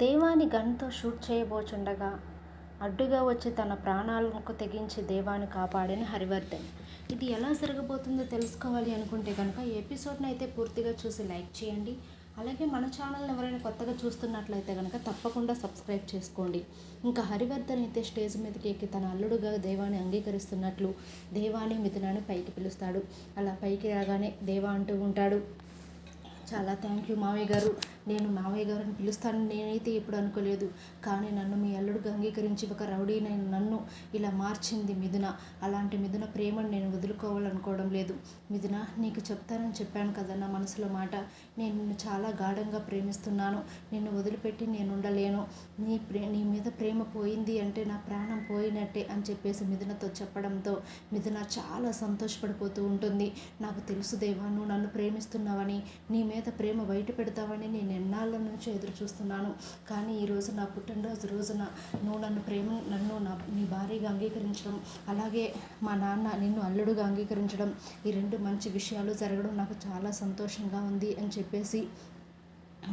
దేవాని గన్తో షూట్ చేయబోచుండగా అడ్డుగా వచ్చి తన ప్రాణాలకు తెగించి దేవాన్ని కాపాడిన హరివర్ధన్. ఇది ఎలా జరగబోతుందో తెలుసుకోవాలి అనుకుంటే కనుక ఎపిసోడ్ని అయితే పూర్తిగా చూసి లైక్ చేయండి. అలాగే మన ఛానల్ని ఎవరైనా కొత్తగా చూస్తున్నట్లయితే కనుక తప్పకుండా సబ్స్క్రైబ్ చేసుకోండి. ఇంకా హరివర్ధన్ అయితే స్టేజ్ మీదకి ఎక్కి తన అల్లుడుగా దేవాన్ని అంగీకరిస్తున్నట్లు దేవాని మిథునాన్ని పైకి పిలుస్తాడు. అలా పైకి రాగానే దేవా అంటూ ఉంటాడు. చాలా థ్యాంక్ యూ మావయ్య గారు. నేను మావయ్య గారిని పిలుస్తానని నేనైతే ఎప్పుడు అనుకోలేదు. కానీ నన్ను మీ అల్లుడికి అంగీకరించి ఒక రౌడీనైన నన్ను ఇలా మార్చింది మిథున. అలాంటి మిథున ప్రేమను నేను వదులుకోవాలనుకోవడం లేదు. మిథున నీకు చెప్తానని చెప్పాను కదా నా మనసులో మాట. నేను నిన్ను చాలా గాఢంగా ప్రేమిస్తున్నాను. నిన్ను వదిలిపెట్టి నేను ఉండలేను. నీ ప్రే నీ మీద ప్రేమ పోయింది అంటే నా ప్రాణం పోయినట్టే అని చెప్పేసి మిథునతో చెప్పడంతో మిథున చాలా సంతోషపడిపోతూ ఉంటుంది. నాకు తెలుసు దేవా నువ్వు నన్ను ప్రేమిస్తున్నావని నీ మీద ప్రేమ బయట పెడతావని నేను ఎన్నాళ్ళ నుంచి ఎదురు చూస్తున్నాను. కానీ ఈరోజు నా పుట్టినరోజు రోజున నువ్వు నన్ను ప్రేమ నన్ను నా నీ భార్యగా అంగీకరించడం అలాగే మా నాన్న నిన్ను అల్లుడుగా అంగీకరించడం ఈ రెండు మంచి విషయాలు జరగడం నాకు చాలా సంతోషంగా ఉంది అని చెప్పేసి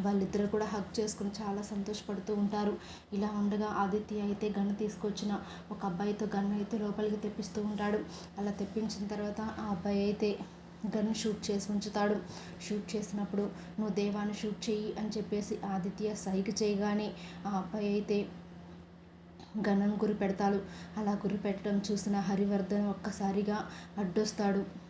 వాళ్ళిద్దరు కూడా హక్ చేసుకుని చాలా సంతోషపడుతూ ఉంటారు. ఇలా ఉండగా ఆదిత్య అయితే గన్ను తీసుకొచ్చిన ఒక అబ్బాయితో గన్ను అయితే లోపలికి తెప్పిస్తూ ఉంటాడు. అలా తెప్పించిన తర్వాత ఆ అబ్బాయి అయితే గన్ షూట్ చేసి ఉంచుతాడు. షూట్ చేసినప్పుడు నువ్వు దేవాన్ని షూట్ చెయ్యి అని చెప్పేసి ఆదిత్య సైకి చేయగానే ఆ అబ్బాయి అయితే గన్ను గురి పెడతాడు. అలా గురి పెట్టడం చూసిన హరివర్ధన్ ఒక్కసారిగా అడ్డొస్తాడు.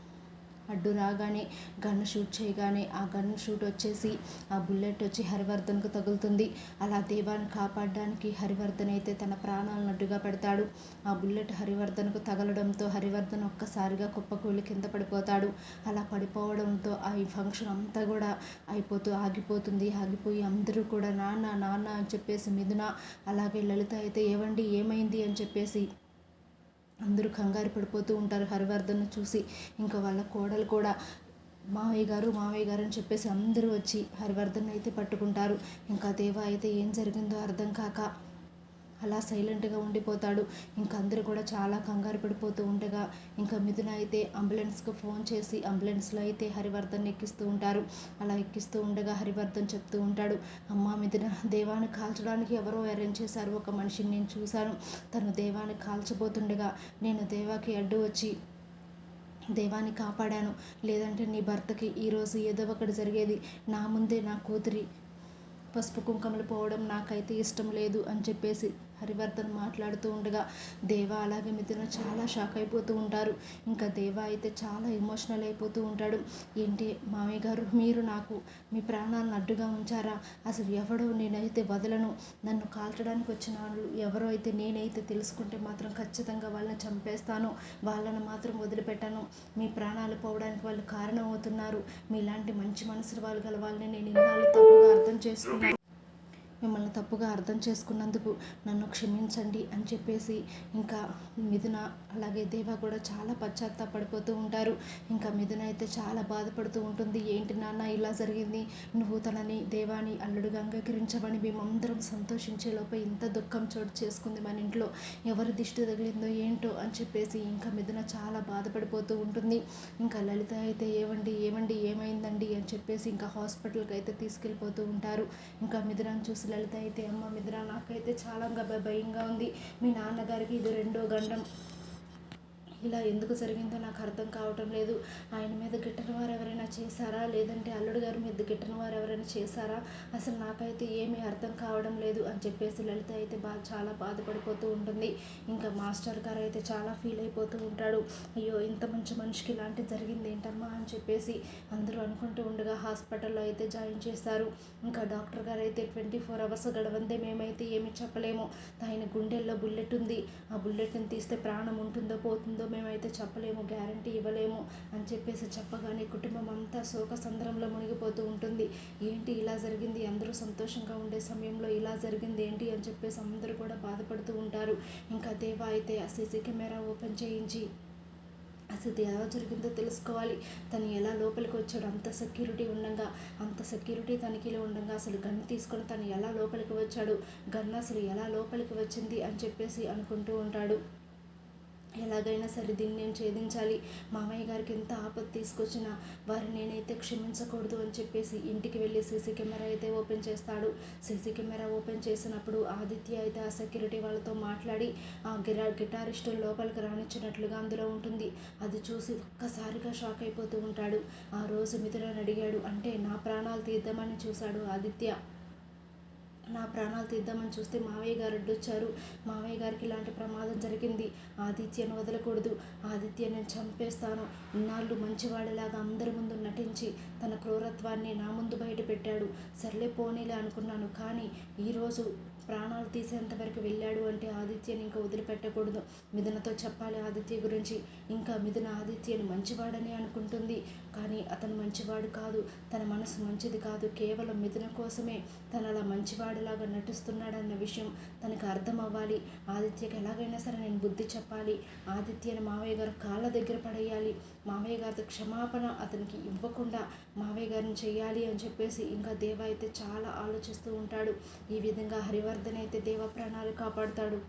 అడ్డు రాగానే గన్ షూట్ చేయగానే ఆ గన్ షూట్ వచ్చేసి ఆ బుల్లెట్ వచ్చి హరివర్ధన్కు తగులుతుంది. అలా దేవాన్ని కాపాడడానికి హరివర్ధన్ అయితే తన ప్రాణాలను అడ్డుగా పెడతాడు. ఆ బుల్లెట్ హరివర్ధన్కు తగలడంతో హరివర్ధన్ ఒక్కసారిగా కుప్పకూలి కింద పడిపోతాడు. అలా పడిపోవడంతో ఆ ఈ ఫంక్షన్ అంతా కూడా అయిపోతూ ఆగిపోతుంది. ఆగిపోయి అందరూ కూడా నాన్న నాన్న అని చెప్పేసి మిథున అలాగే లలిత అయితే ఏవండి ఏమైంది అని చెప్పేసి అందరూ కంగారు పడిపోతూ ఉంటారు హరివర్ధన్ చూసి. ఇంకా వాళ్ళ కోడలు కూడా మావయ్య గారు మావయ్య గారు అని చెప్పేసి అందరూ వచ్చి హరివర్ధన్ అయితే పట్టుకుంటారు. ఇంకా దేవా అయితే ఏం జరిగిందో అర్థం కాక అలా సైలెంట్గా ఉండిపోతాడు. ఇంకా అందరూ కూడా చాలా కంగారు పడిపోతూ ఉండగా ఇంకా మిథున అయితే అంబులెన్స్కి ఫోన్ చేసి అంబులెన్స్లో అయితే హరివర్ధన్ ఎక్కిస్తూ ఉంటారు. అలా ఎక్కిస్తూ ఉండగా హరివర్ధన్ చెప్తూ ఉంటాడు అమ్మ మిథున దేవాన్ని కాల్చడానికి ఎవరో అరేంజ్ చేశారు. ఒక మనిషిని నేను చూశాను. తను దేవాన్ని కాల్చబోతుండగా నేను దేవాకి అడ్డు వచ్చి దేవాన్ని కాపాడాను. లేదంటే నీ భర్తకి ఈరోజు ఏదో ఒకటి జరిగేది. నా ముందే నా కూతురి పసుపు కుంకుమలు పోవడం నాకైతే ఇష్టం లేదు అని చెప్పేసి హరివర్ధన్ మాట్లాడుతూ ఉండగా దేవ అలాగే మిథున చాలా షాక్ అయిపోతూ ఉంటారు. ఇంకా దేవ అయితే చాలా ఎమోషనల్ అయిపోతూ ఉంటాడు. ఏంటి మామయ్య గారు మీరు నాకు మీ ప్రాణాలను అడ్డుగా ఉంచారా? అసలు ఎవడో నేనైతే వదలను. నన్ను కాల్చడానికి వచ్చిన వాళ్ళు ఎవరో అయితే నేనైతే తెలుసుకుంటే మాత్రం ఖచ్చితంగా వాళ్ళని చంపేస్తాను. వాళ్ళని మాత్రం వదిలిపెట్టాను. మీ ప్రాణాలు పోవడానికి వాళ్ళు కారణం అవుతున్నారు మీలాంటి మంచి మనసులు వాళ్ళు గల వాళ్ళని నేను ఇన్నాళ్ళు తప్పుగా అర్థం చేసుకున్నాను. మిమ్మల్ని తప్పుగా అర్థం చేసుకున్నందుకు నన్ను క్షమించండి అని చెప్పేసి ఇంకా మిథున అలాగే దేవ కూడా చాలా పశ్చాత్తాపడిపోతూ ఉంటారు. ఇంకా మిథున అయితే చాలా బాధపడుతూ ఉంటుంది. ఏంటి నాన్న ఇలా జరిగింది? నువ్వు తనని దేవాని అల్లుడుగా అంగీకరించమని మేమందరం సంతోషించేలోపు ఇంత దుఃఖం చోటు చేసుకుంది మన ఇంట్లో. ఎవరి దిష్టి తగిలిందో ఏంటో అని చెప్పేసి ఇంకా మిథున చాలా బాధపడిపోతూ ఉంటుంది. ఇంకా లలిత అయితే ఏమండి ఏమండి ఏమైందండి అని చెప్పేసి ఇంకా హాస్పిటల్కి అయితే తీసుకెళ్ళిపోతూ ఉంటారు. ఇంకా మిథునని చూసి లలిత అయితే అమ్మ మిద్ర నాకైతే చాలా భయంగా ఉంది. మీ నాన్నగారికి ఇది రెండో గండం. ఇలా ఎందుకు జరిగిందో నాకు అర్థం కావటం లేదు. ఆయన మీద గిట్టని వారు ఎవరైనా చేశారా? లేదంటే అల్లుడు గారి మీద గిట్టని వారు ఎవరైనా చేశారా? అసలు నాకైతే ఏమీ అర్థం కావడం లేదు అని చెప్పేసి లలిత అయితే బాగా చాలా బాధపడిపోతూ ఉంటుంది. ఇంకా మాస్టర్ గారు అయితే చాలా ఫీల్ అయిపోతూ ఉంటాడు. అయ్యో ఇంత మంచి మనిషికి ఇలాంటి జరిగింది ఏంటమ్మా అని చెప్పేసి అందరూ అనుకుంటూ ఉండగా హాస్పిటల్లో అయితే జాయిన్ చేస్తారు ఇంకా డాక్టర్ గారు అయితే ట్వంటీ ఫోర్ అవర్స్ గడవందే మేమైతే ఏమి చెప్పలేము. ఆయన గుండెల్లో బుల్లెట్ ఉంది. ఆ బుల్లెట్ని తీస్తే ప్రాణం ఉంటుందో పోతుందో మేమైతే చెప్పలేము గ్యారంటీ ఇవ్వలేము అని చెప్పేసి చెప్పగానే కుటుంబం అంతా శోక సంద్రంలో మునిగిపోతూ ఉంటుంది. ఏంటి ఇలా జరిగింది? అందరూ సంతోషంగా ఉండే సమయంలో ఇలా జరిగింది ఏంటి అని చెప్పేసి అందరూ కూడా బాధపడుతూ ఉంటారు. ఇంకా దేవా అయితే ఆ సీసీ కెమెరా ఓపెన్ చేయించి అసలు ఎలా జరిగిందో తెలుసుకోవాలి. తను ఎలా లోపలికి వచ్చాడు అంత సెక్యూరిటీ ఉండగా అంత సెక్యూరిటీ తనిఖీలో ఉండగా అసలు గన్ తీసుకొని తను ఎలా లోపలికి వచ్చాడు? గన్ అసలు ఎలా లోపలికి వచ్చింది అని చెప్పేసి అనుకుంటూ ఉంటాడు. ఎలాగైనా సరే దీన్ని నేను ఛేదించాలి. మామయ్య గారికి ఎంత ఆపద తీసుకొచ్చినా వారిని నేనైతే క్షమించకూడదు అని చెప్పేసి ఇంటికి వెళ్ళి సీసీ కెమెరా అయితే ఓపెన్ చేస్తాడు. సీసీ కెమెరా ఓపెన్ చేసినప్పుడు ఆదిత్య అయితే ఆ సెక్యూరిటీ వాళ్ళతో మాట్లాడి ఆ గిరా గిటారిస్టు లోపలికి రానిచ్చినట్లుగా అందులో ఉంటుంది. అది చూసి ఒక్కసారిగా షాక్ అయిపోతూ ఉంటాడు. ఆ రోజు మిథునని అడిగాడు అంటే నా ప్రాణాలు తీద్దామని చూశాడు ఆదిత్య. నా ప్రాణాలు తీద్దామని చూస్తే మావయ్య గారు అడ్డొచ్చారు. మావయ్య గారికి ఇలాంటి ప్రమాదం జరిగింది. ఆదిత్యను వదలకూడదు. ఆదిత్య నేను చంపేస్తాను. ఇన్నాళ్ళు మంచివాడిలాగా అందరి ముందు నటించి తన క్రూరత్వాన్ని నా ముందు బయట పెట్టాడు సర్లే పోనీలే అనుకున్నాను. కానీ ఈరోజు ప్రాణాలు తీసేంత వరకు వెళ్ళాడు అంటే ఆదిత్యని ఇంకా వదిలిపెట్టకూడదు. మిథునతో చెప్పాలి ఆదిత్య గురించి. ఇంకా మిథున ఆదిత్యని మంచివాడని అనుకుంటుంది. కానీ అతను మంచివాడు కాదు. తన మనసు మంచిది కాదు. కేవలం మిథున కోసమే తను అలా మంచివాడిలాగా నటిస్తున్నాడన్న విషయం తనకు అర్థం అవ్వాలి. ఆదిత్యకి ఎలాగైనా సరే నేను బుద్ధి చెప్పాలి. ఆదిత్యని మావయ్య గారు కాళ్ళ దగ్గర పడేయాలి. మామయ్య గారితో క్షమాపణ అతనికి ఇవ్వకుండా మామయ్య గారిని చేయాలి అని చెప్పేసి ఇంకా దేవ అయితే చాలా ఆలోచిస్తూ ఉంటాడు. ఈ విధంగా హరివర్ధన్ అయితే దేవ ప్రాణాలు కాపాడుతాడు.